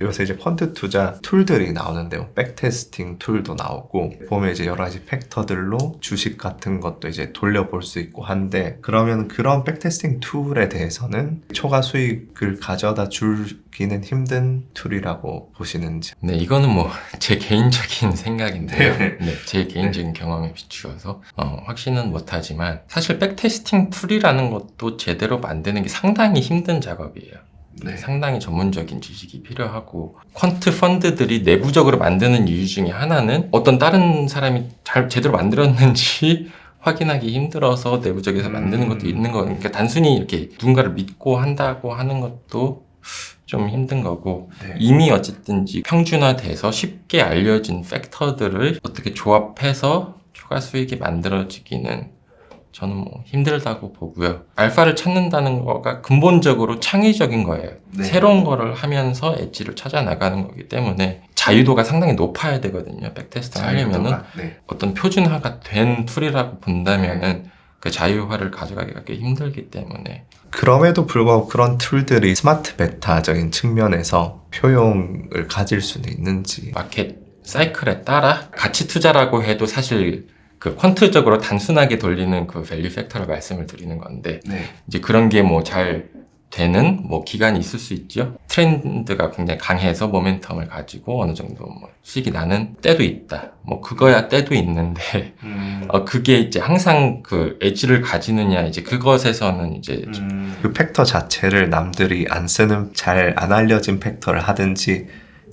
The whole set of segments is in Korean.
요새 이제 펀드 투자 툴들이 나오는데 뭐 백테스팅 툴도 나오고 보면 이제 여러 가지 팩터들로 주식 같은 것도 이제 돌려볼 수 있고 한데 그러면 그런 백테스팅 툴에 대해서는 초과 수익을 가져다 주기는 힘든 툴이라고 보시는지 네, 이거는 뭐 제 개인적인 생각인데요. 네. 네, 제 개인적인 경험에 비추어서 어, 확신은 못하지만 사실 백테스팅 툴이라는 것도 제대로 만드는 게 상당히 힘든 작업이에요. 네. 상당히 전문적인 지식이 필요하고 퀀트 펀드들이 내부적으로 만드는 이유 중에 하나는 어떤 다른 사람이 잘 제대로 만들었는지 확인하기 힘들어서 내부적에서 만드는 것도 음. 있는 거니까 그러니까 단순히 이렇게 누군가를 믿고 한다고 하는 것도 좀 힘든 거고 네. 이미 어쨌든지 평준화돼서 쉽게 알려진 팩터들을 어떻게 조합해서 초과 수익이 만들어지기는 저는 뭐 힘들다고 보고요. 알파를 찾는다는 거가 근본적으로 창의적인 거예요. 네. 새로운 거를 하면서 엣지를 찾아 나가는 거기 때문에 자유도가 상당히 높아야 되거든요. 백테스트 하려면은 네. 어떤 표준화가 된 툴이라고 본다면은 그 자유화를 가져가기가 꽤 힘들기 때문에 그럼에도 불구하고 그런 툴들이 스마트 베타적인 측면에서 효용을 가질 수는 있는지 마켓 사이클에 따라 가치 투자라고 해도 사실 그 퀀트적으로 단순하게 돌리는 그 밸류 팩터를 말씀을 드리는 건데 네. 이제 그런 게 뭐 잘 되는 뭐 기간이 있을 수 있죠. 트렌드가 굉장히 강해서 모멘텀을 가지고 어느 정도 뭐 수익이 나는 때도 있다. 뭐 그거야 때도 있는데 음, 어 그게 이제 항상 그 엣지를 가지느냐 이제 그것에서는 이제 좀그 팩터 자체를 남들이 안 쓰는 잘 안 알려진 팩터를 하든지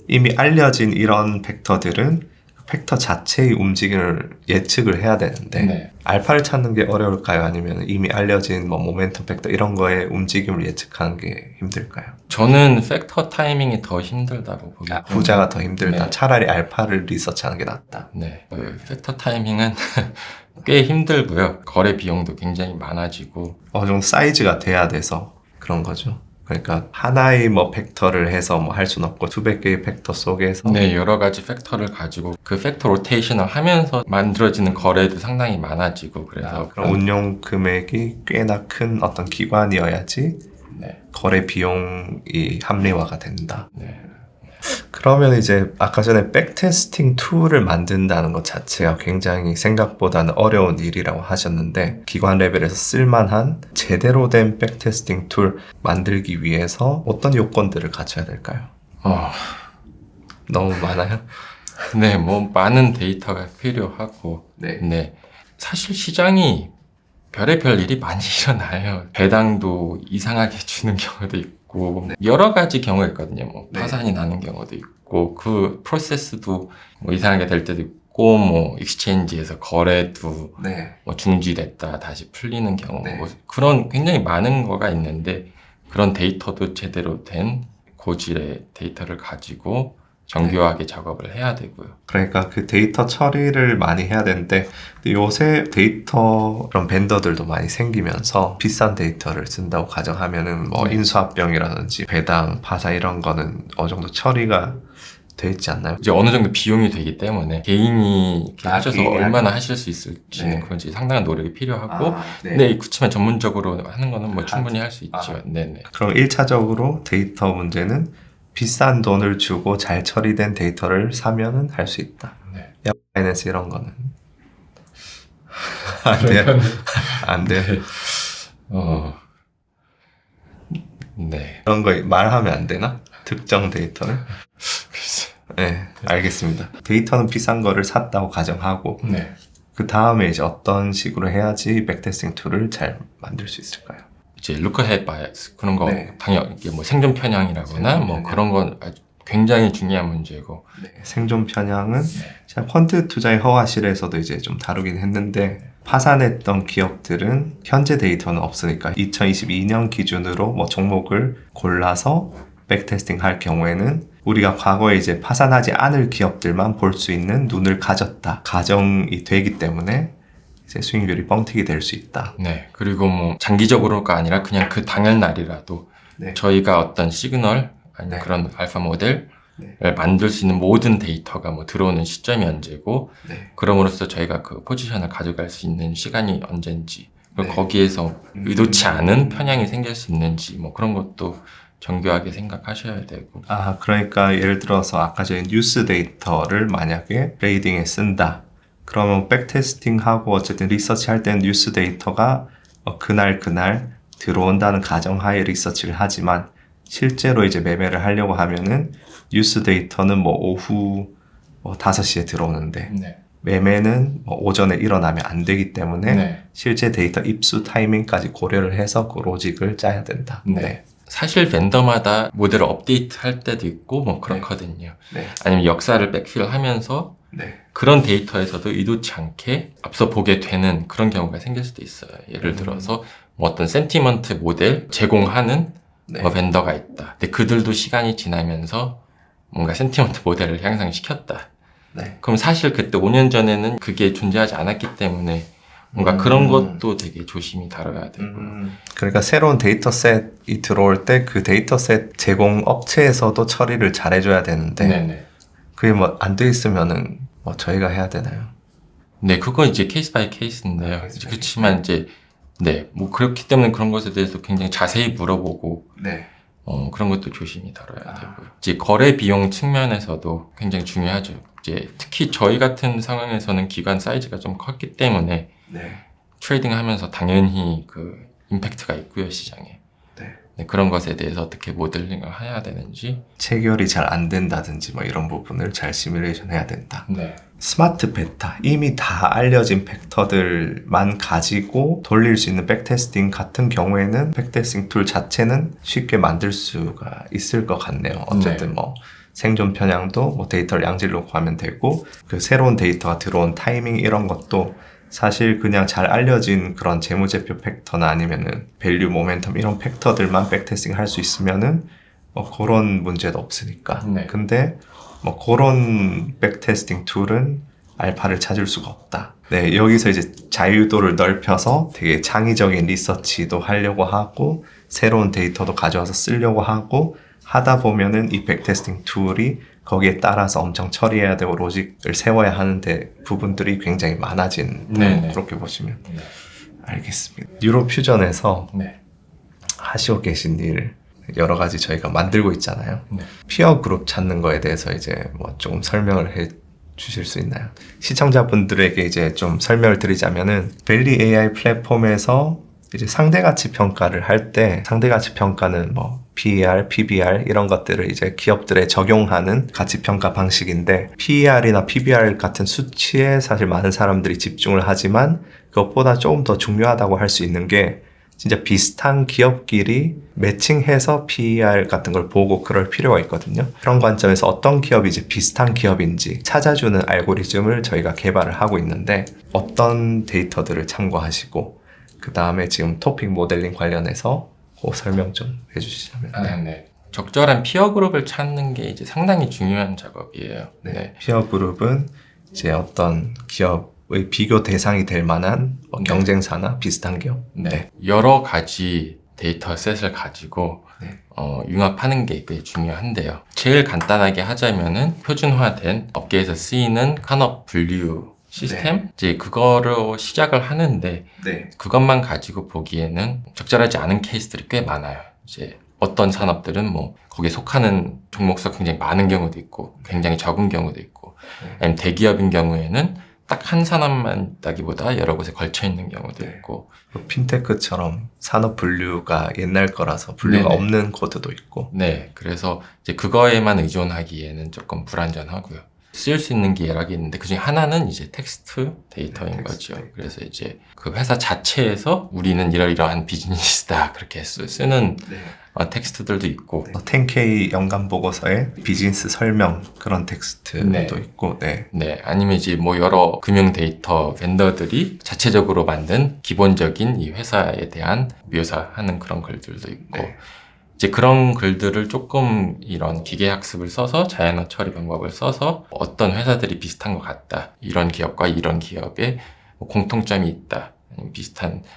이미 알려진 이런 팩터들은 그 팩터 자체의 움직임을 예측을 해야 되는데 네. 알파를 찾는 게 어려울까요? 아니면 이미 알려진 뭐 모멘텀 팩터 이런 거의 움직임을 예측하는 게 힘들까요? 저는 팩터 타이밍이 더 힘들다고 보기 아, 후자가 더 힘들다. 네. 차라리 알파를 리서치하는 게 낫다. 네, 그 팩터 타이밍은 꽤 힘들고요. 거래 비용도 굉장히 많아지고 어느 정도 사이즈가 돼야 돼서 그런 거죠. 그러니까 하나의 뭐 팩터를 해서 뭐 할 수는 없고 수백 개의 팩터 속에서 네, 여러 가지 팩터를 가지고 그 팩터 로테이션을 하면서 만들어지는 거래도 상당히 많아지고 그래서 아, 그럼 운용 금액이 꽤나 큰 어떤 기관이어야지 네, 거래 비용이 합리화가 된다. 네. 그러면 이제 아까 전에 백테스팅 툴을 만든다는 것 자체가 굉장히 생각보다는 어려운 일이라고 하셨는데 기관 레벨에서 쓸만한 제대로 된 백테스팅 툴 만들기 위해서 어떤 요건들을 갖춰야 될까요? 어, 너무 많아요? 네, 뭐 많은 데이터가 필요하고 네. 네, 사실 시장이 별의별 일이 많이 일어나요. 배당도 이상하게 주는 경우도 있고 여러 가지 경우가 있거든요. 뭐 네. 파산이 나는 경우도 있고 그 프로세스도 뭐 이상하게 될 때도 있고 뭐 익스체인지에서 거래도 네. 뭐 중지됐다 다시 풀리는 경우 네. 뭐 그런 굉장히 많은 거가 있는데 그런 데이터도 제대로 된 고질의 데이터를 가지고 정교하게 작업을 해야 되고요. 그러니까 그 데이터 처리를 많이 해야 되는데 근데 요새 데이터 그런 벤더들도 많이 생기면서 비싼 데이터를 쓴다고 가정하면은 뭐 네. 인수합병이라든지 배당, 파산 이런 거는 어느 정도 처리가 돼 있지 않나요? 이제 어느 정도 비용이 되기 때문에 개인이 이렇게 아, 하셔서 개인이 얼마나 하실 수 있을지는 네. 그건 이제 상당한 노력이 필요하고 아, 네. 그렇지만 전문적으로 하는 거는 뭐 아, 충분히 할 수 있죠. 아. 네네. 그럼 1차적으로 데이터 문제는 비싼 돈을 주고 잘 처리된 데이터를 사면은 할 수 있다. 네. 파이낸스 이런 거는 안 돼요. 안 돼요. 어. 네. 그런 거 말하면 안 되나? 특정 데이터를? 글쎄. 네, 알겠습니다. 데이터는 비싼 거를 샀다고 가정하고 네. 그 다음에 이제 어떤 식으로 해야지 백테스팅 툴을 잘 만들 수 있을까요? 이제 루커헤드 바이어스 그런 거 네. 당연 이게 뭐 생존 편향이라거나 생존 뭐 편향. 그런 건 아주 굉장히 중요한 문제고 생존 편향은 제가 펀드 투자의 허가실에서도 이제 좀 다루긴 했는데 파산했던 기업들은 현재 데이터는 없으니까 2022년 기준으로 뭐 종목을 골라서 백테스팅 할 경우에는 우리가 과거에 이제 파산하지 않을 기업들만 볼 수 있는 눈을 가졌다 가정이 되기 때문에 이제 수익률이 뻥튀기 될 수 있다. 네 그리고 뭐 장기적으로가 아니라 그냥 그 당일 날이라도 네. 저희가 어떤 시그널 아니면 네. 그런 알파 모델을 네. 만들 수 있는 모든 데이터가 뭐 들어오는 시점이 언제고 네. 그럼으로써 저희가 그 포지션을 가져갈 수 있는 시간이 언젠지 그리고 네. 거기에서 음. 의도치 않은 편향이 생길 수 있는지 뭐 그런 것도 정교하게 생각하셔야 되고 아, 그러니까 예를 들어서 아까 전에 뉴스 데이터를 만약에 레이딩에 쓴다. 그러면 백테스팅하고 어쨌든 리서치 할 때는 뉴스 데이터가 어, 그날 그날 들어온다는 가정하에 리서치를 하지만 실제로 이제 매매를 하려고 하면은 뉴스 데이터는 뭐 오후 뭐 5시에 들어오는데 네. 매매는 뭐 오전에 일어나면 안 되기 때문에 네. 실제 데이터 입수 타이밍까지 고려를 해서 그 로직을 짜야 된다. 네. 사실 벤더마다 모델을 업데이트 할 때도 있고 뭐 그렇거든요. 네. 아니면 역사를 백필하면서 네. 그런 데이터에서도 의도치 않게 앞서 보게 되는 그런 경우가 생길 수도 있어요. 예를 음. 들어서 뭐 어떤 센티먼트 모델 제공하는 네. 뭐 벤더가 있다. 근데 그들도 시간이 지나면서 뭔가 센티먼트 모델을 향상시켰다. 네. 그럼 사실 그때 5년 전에는 그게 존재하지 않았기 때문에 뭔가 음. 그런 것도 되게 조심히 다뤄야 되고. 음, 그러니까 새로운 데이터셋이 들어올 때 그 데이터셋 제공 업체에서도 처리를 잘 해줘야 되는데 네네. 그게 뭐 안 돼 있으면은 뭐 저희가 해야 되나요? 네, 그건 이제 케이스 바이 케이스인데요. 케이스 바이 그렇지만 이제 네, 뭐 그렇기 때문에 그런 것에 대해서 굉장히 자세히 물어보고 네. 어, 그런 것도 조심히 다뤄야 아. 되고요. 이제 거래 비용 측면에서도 굉장히 중요하죠. 이제 특히 저희 같은 상황에서는 기관 사이즈가 좀 컸기 때문에 네. 트레이딩 하면서 당연히 그 임팩트가 있고요, 시장에. 네. 네, 그런 것에 대해서 어떻게 모델링을 해야 되는지. 체결이 잘 안 된다든지 뭐 이런 부분을 잘 시뮬레이션 해야 된다. 네. 스마트 베타 이미 다 알려진 팩터들만 가지고 돌릴 수 있는 백테스팅 같은 경우에는 백테스팅 툴 자체는 쉽게 만들 수가 있을 것 같네요. 어쨌든 네. 뭐 생존 편향도 뭐 데이터를 양질 놓고 하면 되고 그 새로운 데이터가 들어온 타이밍 이런 것도 사실 그냥 잘 알려진 그런 재무제표 팩터나 아니면은 밸류 모멘텀 이런 팩터들만 백테스팅 할 수 있으면은 뭐 그런 문제도 없으니까. 네. 근데 뭐 그런 백테스팅 툴은 알파를 찾을 수가 없다. 네, 여기서 이제 자유도를 넓혀서 되게 창의적인 리서치도 하려고 하고 새로운 데이터도 가져와서 쓰려고 하고 하다 보면은 이 백테스팅 툴이 거기에 따라서 엄청 처리해야 되고 로직을 세워야 하는데 부분들이 굉장히 많아진 네네. 그렇게 보시면 네. 알겠습니다. 뉴로 퓨전에서 네. 하시고 계신 일 여러 가지 저희가 만들고 있잖아요. 네. 피어 그룹 찾는 거에 대해서 이제 뭐 조금 설명을 해 주실 수 있나요? 시청자분들에게 이제 좀 설명을 드리자면은 벨리 AI 플랫폼에서 이제 상대 가치 평가를 할 때 상대 가치 평가는 뭐 PER, PBR 이런 것들을 이제 기업들에 적용하는 가치 평가 방식인데 PER이나 PBR 같은 수치에 사실 많은 사람들이 집중을 하지만 그것보다 조금 더 중요하다고 할 수 있는 게 진짜 비슷한 기업끼리 매칭해서 PER 같은 걸 보고 그럴 필요가 있거든요. 그런 관점에서 어떤 기업이 이제 비슷한 기업인지 찾아주는 알고리즘을 저희가 개발을 하고 있는데 어떤 데이터들을 참고하시고 그 다음에 지금 토픽 모델링 관련해서 그 설명 좀 해주시자면. 아, 네. 적절한 피어 그룹을 찾는 게 이제 상당히 중요한 작업이에요. 네. 네. 피어 그룹은 이제 어떤 기업의 비교 대상이 될 만한 뭐 네. 경쟁사나 비슷한 기업. 네. 여러 가지 데이터셋을 가지고 네. 어, 융합하는 게꽤 중요한데요. 제일 간단하게 하자면은 표준화된 업계에서 쓰이는 산업 분류 시스템 이제 그거로 시작을 하는데 네. 그것만 가지고 보기에는 적절하지 않은 케이스들이 꽤 많아요. 이제 어떤 산업들은 뭐 거기에 속하는 종목수가 굉장히 많은 경우도 있고 굉장히 적은 경우도 있고 네. 아니면 대기업인 경우에는 딱 한 산업만 있다기보다 여러 곳에 걸쳐 있는 경우도 네. 있고 뭐 핀테크처럼 산업 분류가 옛날 거라서 분류가 네네. 없는 코드도 있고. 네 그래서 이제 그거에만 의존하기에는 조금 불안전하고요. 쓰일 수 있는 게 여러 개 있는데 그중에 하나는 이제 텍스트 데이터인 네, 텍스트 거죠. 데이터. 그래서 이제 그 회사 자체에서 우리는 이러이러한 비즈니스다 그렇게 쓰- 쓰는 네. 어, 텍스트들도 있고 10K 연간 보고서에 비즈니스 설명 그런 텍스트도 네. 있고, 네. 네, 아니면 이제 뭐 여러 금융 데이터 벤더들이 자체적으로 만든 기본적인 이 회사에 대한 묘사하는 그런 글들도 있고, 네. 이제 그런 글들을 조금 이런 기계 학습을 써서 자연어 처리 방법을 써서 어떤 회사들이 비슷한 것 같다. 이런 기업과 이런 기업에 뭐 공통점이 있다. 비슷한 자-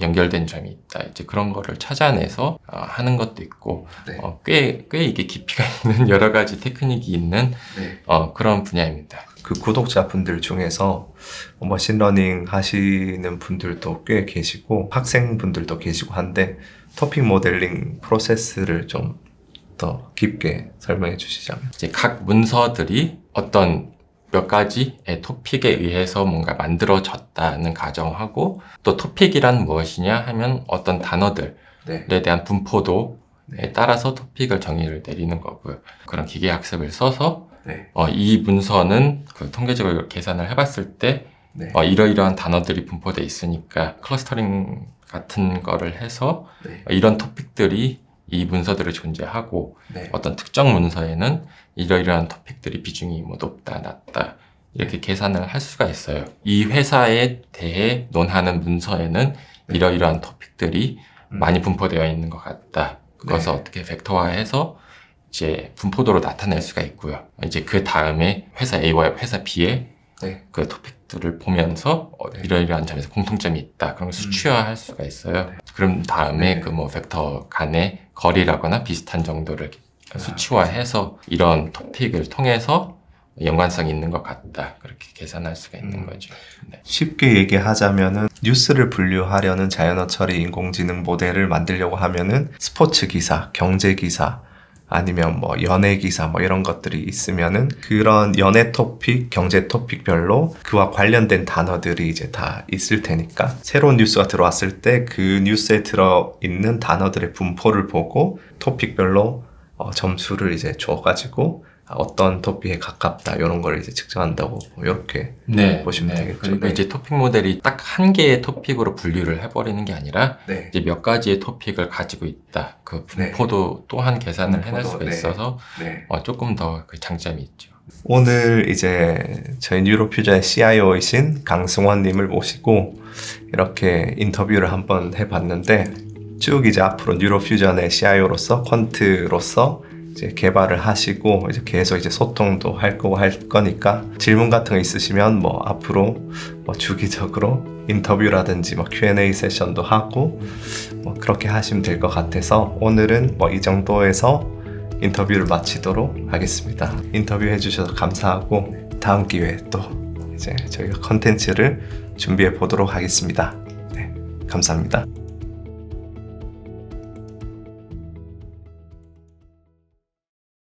연결된 점이 있다. 이제 그런 거를 찾아내서 어, 하는 것도 있고, 네. 어, 꽤, 꽤 이게 깊이가 있는 여러 가지 테크닉이 있는 네. 어, 그런 분야입니다. 그 구독자분들 중에서 뭐 머신러닝 하시는 분들도 꽤 계시고 학생분들도 계시고 한데 토픽 모델링 프로세스를 좀 더 깊게 설명해 주시자면. 이제 각 문서들이 어떤 몇 가지의 토픽에 의해서 뭔가 만들어졌다는 가정하고 또 토픽이란 무엇이냐 하면 어떤 단어들에 네. 대한 분포도에 네. 따라서 토픽을 정의를 내리는 거고요. 그런 기계 학습을 써서 네. 어, 이 문서는 그 통계적으로 계산을 해봤을 때 네. 어, 이러이러한 단어들이 분포돼 있으니까 클러스터링 같은 거를 해서 네. 어, 이런 토픽들이 이 문서들을 존재하고 네. 어떤 특정 문서에는 이러이러한 토픽들이 비중이 뭐 높다, 낮다 이렇게 계산을 할 수가 있어요. 이 회사에 대해 논하는 문서에는 이러이러한 토픽들이 음. 많이 분포되어 있는 것 같다. 그것을 네. 어떻게 벡터화해서 이제 분포도로 나타낼 수가 있고요. 이제 그 다음에 회사 A와 회사 B의 네. 그 토픽들을 보면서 어, 네. 이러이러한 점에서 공통점이 있다. 그런 걸 수치화할 수가 있어요. 그럼 다음에 네. 그뭐 벡터 간의 거리라거나 비슷한 정도를 수치화해서 이런 토픽을 통해서 연관성이 있는 것 같다. 그렇게 계산할 수가 있는 음. 거죠. 네. 쉽게 얘기하자면은 뉴스를 분류하려는 자연어 처리 인공지능 모델을 만들려고 하면은 스포츠 기사, 경제 기사 아니면 뭐 연예 기사 뭐 이런 것들이 있으면은 그런 연예 토픽, 경제 토픽별로 그와 관련된 단어들이 이제 다 있을 테니까 새로운 뉴스가 들어왔을 때 그 뉴스에 들어 있는 단어들의 분포를 보고 토픽별로 어, 점수를 이제 줘가지고 어떤 토픽에 가깝다 이런 걸 이제 측정한다고 이렇게 네. 보시면 되겠죠. 그리고 네. 이제 토픽 모델이 딱 한 개의 토픽으로 분류를 해버리는 게 아니라 네. 이제 몇 가지의 토픽을 가지고 있다. 그 네. 분포도 또한 계산을 해낼 분포도, 수가 네. 있어서 네. 어, 조금 더 그 장점이 있죠. 오늘 이제 저희 뉴로퓨전의 CIO이신 강승원님을 모시고 이렇게 인터뷰를 한번 해봤는데 쭉 이제 앞으로 뉴로퓨전의 CIO로서 퀀트로서 이제 개발을 하시고 이제 계속 이제 소통도 할 거고 할 거니까 질문 같은 거 있으시면 뭐 앞으로 뭐 주기적으로 인터뷰라든지 뭐 Q&A 세션도 하고 뭐 그렇게 하시면 될 것 같아서 오늘은 뭐 이 정도에서 인터뷰를 마치도록 하겠습니다. 인터뷰 해주셔서 감사하고 다음 기회에 또 이제 저희가 컨텐츠를 준비해 보도록 하겠습니다. 네, 감사합니다.